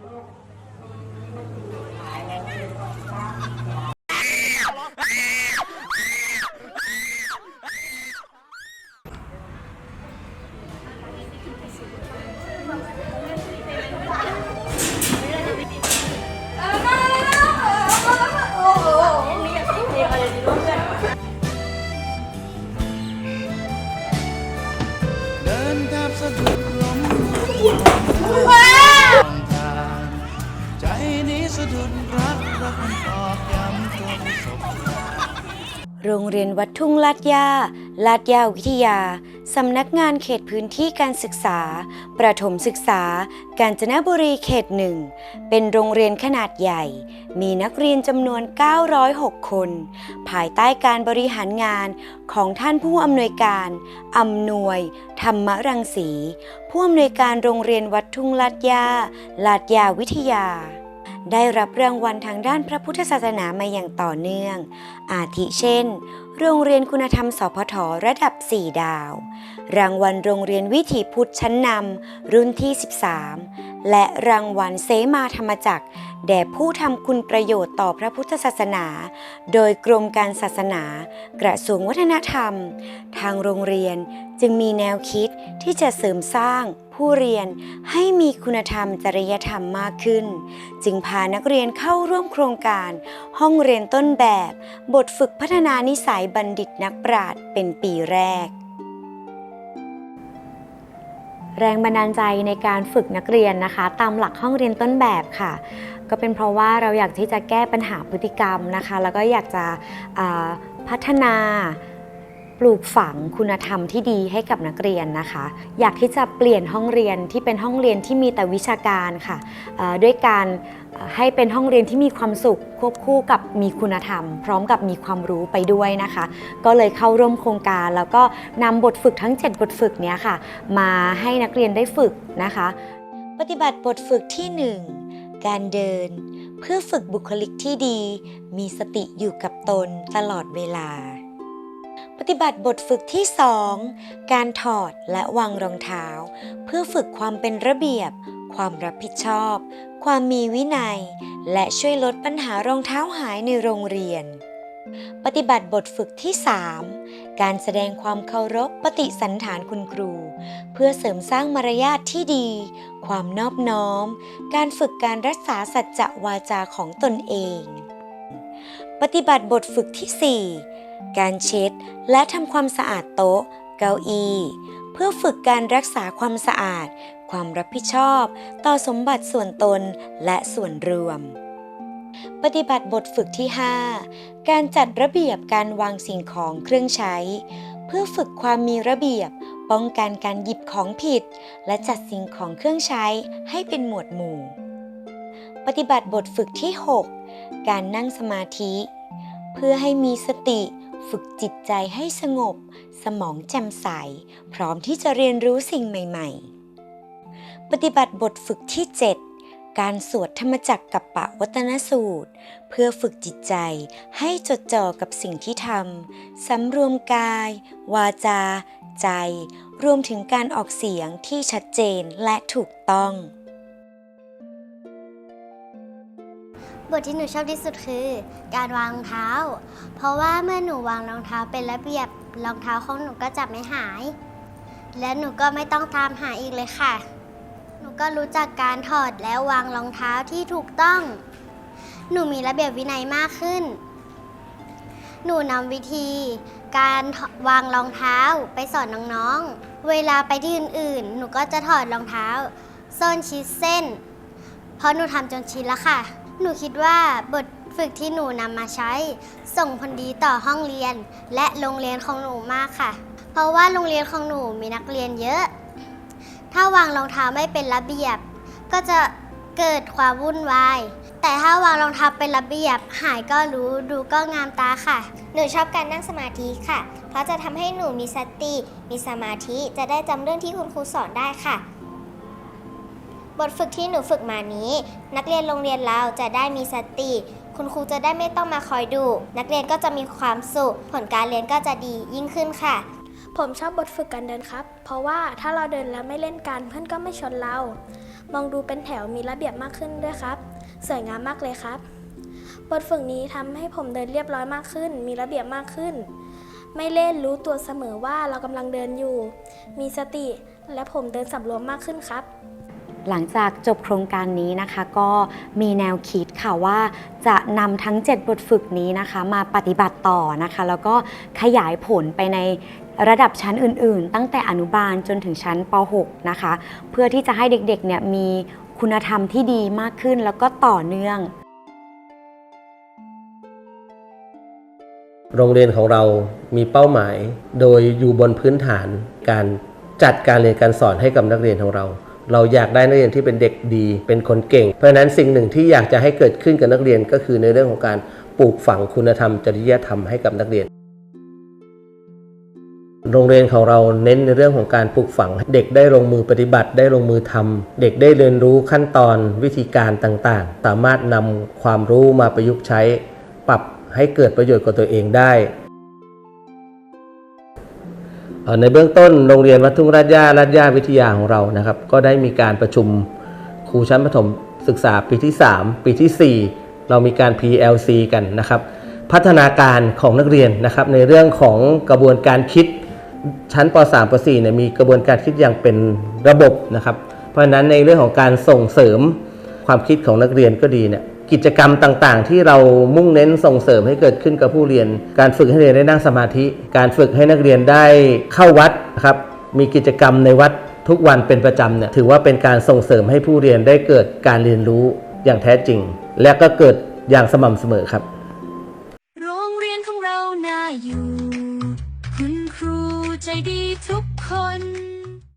เดินแทบสะดุดล้มทา สะดุดรักรักมันตอกย้ำจนสบโรงเรียนวัดทุ่งลาดยาลาดยาวิทยา สำนักงานเขตพื้นที่การศึกษา ประถมศึกษา กาญจนบุรีเขตหนึ่ง เป็นโรงเรียนขนาดใหญ่ มีนักเรียนจำนวน 906 คน ภายใต้การบริหารงานของท่านผู้อำนวยการอำนวย ธรรมรังสี ผู้อำนวยการโรงเรียนวัดทุ่งลาดยาลาดยาวิทยา ได้รับรางวัลทางด้านพระพุทธศาสนามาอย่างต่อเนื่อง อาทิเช่น โรงเรียนคุณธรรมสพทระดับ 4 ดาว รางวัลโรงเรียนวิถีพุทธชั้นนำรุ่นที่ 13 และรางวัลเสมาธรรมจักร แด่ผู้ทำคุณประโยชน์ต่อพระพุทธศาสนา โดยกรมการศาสนา กระทรวงวัฒนธรรม ทางโรงเรียนจึงมีแนวคิดที่จะเสริมสร้าง ผู้เรียนให้มีคุณธรรมจริยธรรมมากขึ้น จึงพานักเรียนเข้าร่วมโครงการ ห้องเรียนต้นแบบ บทฝึกพัฒนานิสัยบัณฑิตนักปราชญ์เป็นปีแรก แรงบันดาลใจในการฝึกนักเรียนนะคะ ตามหลักห้องเรียนต้นแบบค่ะ ก็เป็นเพราะว่าเราอยากที่จะแก้ปัญหาพฤติกรรมนะคะ แล้วก็อยากจะพัฒนา ปลูกฝังคุณธรรมที่ดีให้กับนักเรียนนะคะ อยากที่จะเปลี่ยนห้องเรียนที่เป็นห้องเรียนที่มีแต่วิชาการค่ะด้วยการให้เป็นห้องเรียนที่มีความสุขควบคู่กับมีคุณธรรม พร้อมกับมีความรู้ไปด้วยนะคะ ก็เลยเข้าร่วมโครงการ แล้วก็นำบทฝึกทั้ง 7 บทฝึกเนี้ยค่ะ มาให้นักเรียนได้ฝึกนะคะ ปฏิบัติบทฝึกที่ 1 การเดิน เพื่อฝึกบุคลิกที่ดี มีสติอยู่กับตนตลอดเวลา ฏิบัติบทฝึกที่ 2 การถอดและวางรองเท้า เพื่อฝึกความเป็นระเบียบ ความรับผิดชอบ ความมีวินัย และช่วยลดปัญหารองเท้าหายในโรงเรียน ปฏิบัติบทฝึกที่ 3 การแสดงความเคารพปฏิสันฐานคุณครู เพื่อเสริมสร้างมารยาทที่ดี ความนอบน้อม การฝึกการรักษาสัจจะวาจาของตนเอง ปฏิบัติบทฝึกที่ 4 การเช็ดและทำความสะอาดโต๊ะ เก้าอี้เพื่อฝึกการรักษาความสะอาด ความรับผิดชอบ ต่อสมบัติส่วนตนและส่วนรวม ปฏิบัติบทฝึกที่ 5 การจัดระเบียบการวางสิ่งของเครื่องใช้ เพื่อฝึกความมีระเบียบ ป้องกันการหยิบของผิด และจัดสิ่งของเครื่องใช้ให้เป็นหมวดหมู่ ปฏิบัติบทฝึกที่ 6 การนั่งสมาธิ เพื่อให้มีสติ ฝึกจิตใจให้สงบ สมองแจ่มใส พร้อมที่จะเรียนรู้สิ่งใหม่ ๆ ปฏิบัติบทฝึกที่ 7 การสวดธรรมจักรกับปะวัตนสูตร เพื่อฝึกจิตใจให้จดจ่อกับสิ่งที่ทำสำรวมกาย วาจา ใจ รวมถึงการออกเสียงที่ชัดเจนและถูกต้อง บทที่หนูชอบที่สุดคือ การวางรองเท้า เพราะว่าเมื่อหนูวางรองเท้าเป็นระเบียบรองเท้าของหนูก็จะไม่หาย และหนูก็ไม่ต้องตามหาอีกเลยค่ะ หนูก็รู้จักการถอดและวางรองเท้าที่ถูกต้อง หนูมีระเบียบวินัยมากขึ้น หนูนำวิธีการวางรองเท้าไปสอนน้องๆ เวลาไปที่อื่นๆ หนูก็จะถอดรองเท้าส้นชิดเส้น เพราะหนูทำจนชินแล้วค่ะ หนูคิดว่าบทฝึกที่หนูนำมาใช้ ส่งผลดีต่อห้องเรียน และโรงเรียนของหนูมากค่ะ เพราะว่าโรงเรียนของหนูมีนักเรียนเยอะ ถ้าวางรองเท้าไม่เป็นระเบียบ ก็จะเกิดความวุ่นวาย แต่ถ้าวางรองเท้าเป็นระเบียบ หายก็รู้ดูก็งามตาค่ะ หนูชอบการนั่งสมาธิค่ะ เพราะจะทำให้หนูมีสติ มีสมาธิ จะได้จำเรื่องที่คุณครูสอนได้ค่ะ บทฝึกที่หนูฝึกมานี้ นักเรียนโรงเรียนเราจะได้มีสติ คุณครูจะได้ไม่ต้องมาคอยดู นักเรียนก็จะมีความสุข ผลการเรียนก็จะดียิ่งขึ้นค่ะ ผมชอบบทฝึกการเดินครับ เพราะว่าถ้าเราเดินแล้วไม่เล่นกันเพื่อนก็ไม่ชนเรา มองดูเป็นแถวมีระเบียบมากขึ้นด้วยครับ สวยงามมากเลยครับ บทฝึกนี้ทำให้ผมเดินเรียบร้อยมากขึ้น มีระเบียบมากขึ้น ไม่เล่นรู้ตัวเสมอว่าเรากำลังเดินอยู่ มีสติและผมเดินสำรวมมากขึ้นครับ หลังจากจบโครงการนี้นะคะก็มีแนวคิดค่ะว่าจะนำทั้ง 7 บทฝึกนี้นะคะมาปฏิบัติต่อนะคะ แล้วก็ขยายผลไปในระดับชั้นอื่น ๆ ตั้งแต่อนุบาลจนถึงชั้นป .6 นะคะ เพื่อที่จะให้เด็ก ๆ เนี่ยมีคุณธรรมที่ดีมากขึ้นแล้วก็ต่อเนื่อง โรงเรียนของเรามีเป้าหมาย โดยอยู่บนพื้นฐานการจัดการเรียนการสอนให้กับนักเรียนของเรา เราอยากได้นักเรียนที่เป็นเด็กดี เป็นคนเก่ง เพราะฉะนั้นสิ่งหนึ่งที่อยากจะให้เกิดขึ้นกับนักเรียนก็คือในเรื่องของการปลูกฝังคุณธรรมจริยธรรมให้กับนักเรียน โรงเรียนของเราเน้นในเรื่องของการปลูกฝังเด็กได้ลงมือปฏิบัติ ได้ลงมือทำเด็กได้เรียนรู้ขั้นตอนวิธีการต่างๆ สามารถนำความรู้มาประยุกต์ใช้ ปรับให้เกิดประโยชน์กับตัวเองได้ ในเบื้องต้นโรงเรียนวัดทุ่งราชยาราชยาวิทยาของเรานะครับ ก็ได้มีการประชุมครูชั้นประถมศึกษาปีที่ 3 ปีทีสี่ 4 เรามีการ PLC กันนะครับ พัฒนาการของนักเรียนนะครับ ในเรื่องของกระบวนการคิดชั้นป .3 ป .4 เนี่ยมีกระบวนการคิดอย่างเป็นระบบนะครับ เพราะฉะนั้นในเรื่องของการส่งเสริมความคิดของนักเรียนก็ดีเนี่ย กิจกรรมต่างๆ ที่เรามุ่งเน้นส่งเสริมให้เกิดขึ้นกับผู้เรียน การฝึกให้เรียนได้นั่งสมาธิ การฝึกให้นักเรียนได้เข้าวัดนะครับมีกิจกรรมในวัดทุกวันเป็นประจำเนี่ยถือว่าเป็นการส่งเสริมให้ผู้เรียนได้เกิดการเรียนรู้อย่างแท้จริง และก็เกิดอย่างสม่ำเสมอครับ